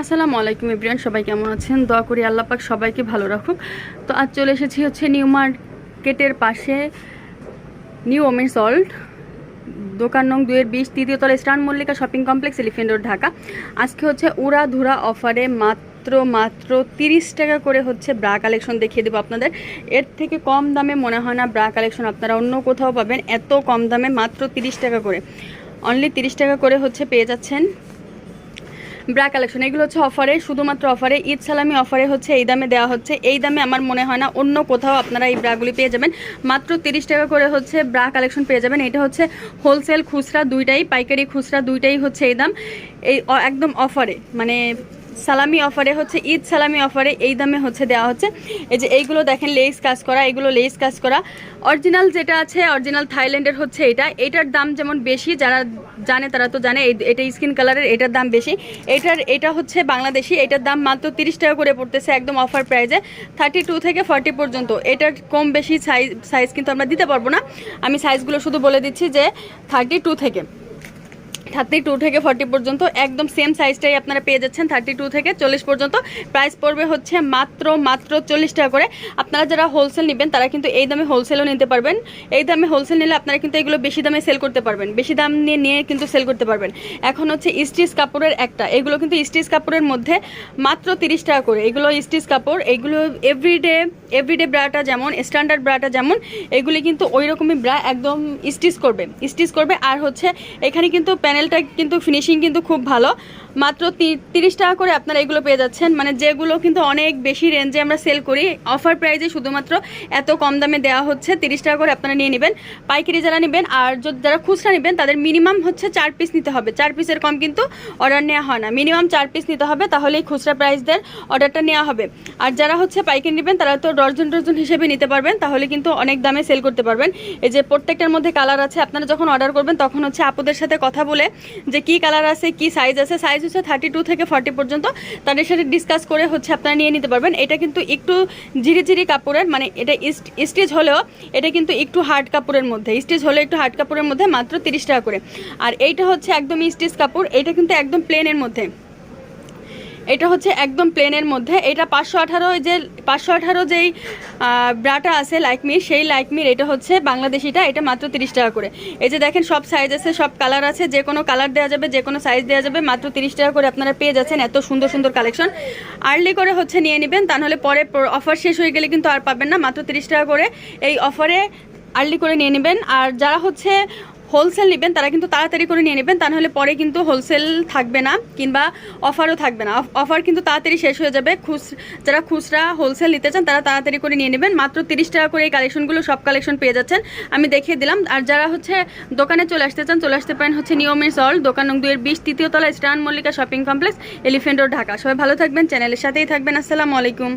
আসসালামু আলাইকুম এভরিয়ান সবাই কেমন আছেন? দোয়া করি আল্লাহ পাক সবাইকে ভালো রাখুক। তো আজ চলে এসেছি হচ্ছে নিউ মার্কেটের পাশে, নিউ ওমেন সল্ট দোকান নং দুয়ের বিশ, তৃতীয় স্টান Mallika shopping complex, elephant road, Dhaka. আজকে হচ্ছে উড়া ধুরা অফারে মাত্র মাত্র তিরিশ টাকা করে হচ্ছে ব্রা কালেকশন দেখিয়ে দেবো আপনাদের। এর থেকে কম দামে মনে হয় না ব্রা কালেকশন আপনারা অন্য কোথাও পাবেন। এত কম দামে মাত্র তিরিশ টাকা করে। অনলি তিরিশ টাকা করে হচ্ছে পেয়ে যাচ্ছেন ব্রা কালেকশন। এগুলো হচ্ছে অফারে, শুধুমাত্র অফারে। ঈদ সালামি অফারে হচ্ছে, এই দামে দেওয়া হচ্ছে। এই দামে আমার মনে হয় না অন্য কোথাও আপনারা এই ব্রাগুলি পেয়ে যাবেন। মাত্র তিরিশ টাকা করে হচ্ছে ব্রা কালেকশন পেয়ে যাবেন। এটা হচ্ছে হোলসেল খুচরা দুইটাই, পাইকারি খুচরা দুইটাই হচ্ছে এই দাম। এই একদম অফারে। মানে সালামি অফারে হচ্ছে, ঈদ সালামি অফারে এই দামে হচ্ছে দেওয়া হচ্ছে। এই যে এইগুলো দেখেন, লেস কাজ করা, এগুলো লেস কাজ করা। অরিজিনাল যেটা আছে, অরিজিনাল থাইল্যান্ডের হচ্ছে এটা। এটার দাম যেমন বেশি, যারা জানে তারা তো জানে এটা স্কিন কালারের, এটার দাম বেশি। এটার এটা হচ্ছে বাংলাদেশি, এটার দাম মাত্র তিরিশ টাকা করে পড়তেছে একদম অফার প্রাইজে। থার্টি টু থেকে ফর্টি পর্যন্ত। এটার কম বেশি সাইজ সাইজ কিন্তু আমরা দিতে পারব না। আমি সাইজগুলো শুধু বলে দিচ্ছি যে থার্টি টু থেকে। থার্টি টু থেকে ফর্টি পর্যন্ত, একদম সেম সাইজটাই আপনারা পেয়ে যাচ্ছেন থার্টি টু থেকে চল্লিশ পর্যন্ত। প্রাইস পড়বে হচ্ছে মাত্র মাত্র চল্লিশ টাকা করে। আপনারা যারা হোলসেল নেবেন, তারা কিন্তু এই দামে হোলসেলও নিতে পারবেন। এই দামে হোলসেল নিলে আপনারা কিন্তু এগুলো বেশি দামে সেল করতে পারবেন। বেশি দাম নিয়ে নিয়ে কিন্তু সেল করতে পারবেন। এখন হচ্ছে স্টিচ কাপড়ের একটা। এগুলো কিন্তু স্টিচ কাপড়ের মধ্যে মাত্র তিরিশ টাকা করে। এগুলো স্টিচ কাপড়, এগুলো এভরিডে এভরিডে ব্রাটা যেমন স্ট্যান্ডার্ড ব্রাটা যেমন, এগুলি কিন্তু ওই রকমই ব্রা একদম স্টিচ করবে স্টিচ করবে। আর হচ্ছে এখানে কিন্তু প্যানেলটা কিন্তু ফিনিশিং কিন্তু খুব ভালো। মাত্র তিরিশ টাকা করে আপনারা এগুলো পেয়ে যাচ্ছেন। মানে যেগুলো কিন্তু অনেক বেশি রেঞ্জে আমরা সেল করি। অফার প্রাইজে শুধুমাত্র এত কম দামে দেওয়া হচ্ছে। তিরিশ টাকা করে আপনারা নিয়ে নেবেন। পাইকারি যারা নেবেন আর যদি যারা খুচরা নেবেন, তাদের মিনিমাম হচ্ছে চার পিস নিতে হবে। চার পিসের কম কিন্তু অর্ডার নেওয়া হয় না। মিনিমাম চার পিস নিতে হবে, তাহলেই খুচরা প্রাইসদের অর্ডারটা নেওয়া হবে। আর যারা হচ্ছে পাইকারি নেবেন, তারা তো ডর্জন ডর্জন হিসেবে নিতে পারবেন, তাহলে কিন্তু অনেক দামে সেল করতে পারবেন। এই যে প্রত্যেকটার মধ্যে কালার আছে, আপনারা যখন অর্ডার করবেন, তখন হচ্ছে আপুদের সাথে কথা বলে যে কি কালার আছে, কি সাইজ আছে সাইজ হচ্ছে থার্টি টু থেকে ফর্টি পর্যন্ত, তাদের সাথে ডিসকাস করে হচ্ছে আপনারা নিয়ে নিতে পারবেন। এটা কিন্তু একটু ঝিরি ঝিরি কাপড়ের মানে এটা স্টিচ হলেও এটা কিন্তু একটু হার্ড কাপড়ের মধ্যে, স্টিচ হলে একটু হার্ড কাপড়ের মধ্যে মাত্র তিরিশ টাকা করে। আর এইটা হচ্ছে একদম স্টিচ কাপড় এটা কিন্তু একদম প্লেনের মধ্যে। এটা হচ্ছে একদম প্লেনের মধ্যে। এটা পাঁচশো আঠারো যে, পাঁচশো আঠারো যেই ব্রাটা আছে লাইকমির সেই লাইকমির এটা হচ্ছে বাংলাদেশিটা, এটা মাত্র তিরিশ টাকা করে। এই যে দেখেন, সব সাইজ আছে, সব কালার আছে, যে কোনো কালার দেওয়া যাবে, যে কোনো সাইজ দেওয়া যাবে, মাত্র তিরিশ টাকা করে আপনারা পেয়ে যাচ্ছেন এত সুন্দর সুন্দর কালেকশন আর্লি করে হচ্ছে নিয়ে নেবেন তাহলে পরে অফার শেষ হয়ে গেলে কিন্তু আর পাবেন না, মাত্র তিরিশ টাকা করে। এই অফারে আর্লি করে নিয়ে নেবেন। আর যারা হচ্ছে হোলসেল নেবেন, তারা কিন্তু তাড়াতাড়ি করে নিয়ে নেবেন, তা নাহলে পরে কিন্তু হোলসেল থাকবে না কিংবা অফারও থাকবে না। অফার কিন্তু তাড়াতাড়ি শেষ হয়ে যাবে। খুচ যারা খুচরা হোলসেল নিতে চান, তারা তাড়াতাড়ি করে নিয়ে নেবেন। মাত্র তিরিশ টাকা করে এই কালেকশনগুলো সব কালেকশন পেয়ে যাচ্ছেন। আমি দেখিয়ে দিলাম। আর যারা হচ্ছে দোকানে চলে আসতে চান, চলে আসতে পারেন হচ্ছে নিয়মের সল, দোকান নং দুয়ের বিশ, তৃতীয় তলা স্টান Mallika shopping complex, elephant road, Dhaka. সবাই ভালো থাকবেন, চ্যানেলের সাথেই থাকবেন। আসসালামু আলাইকুম।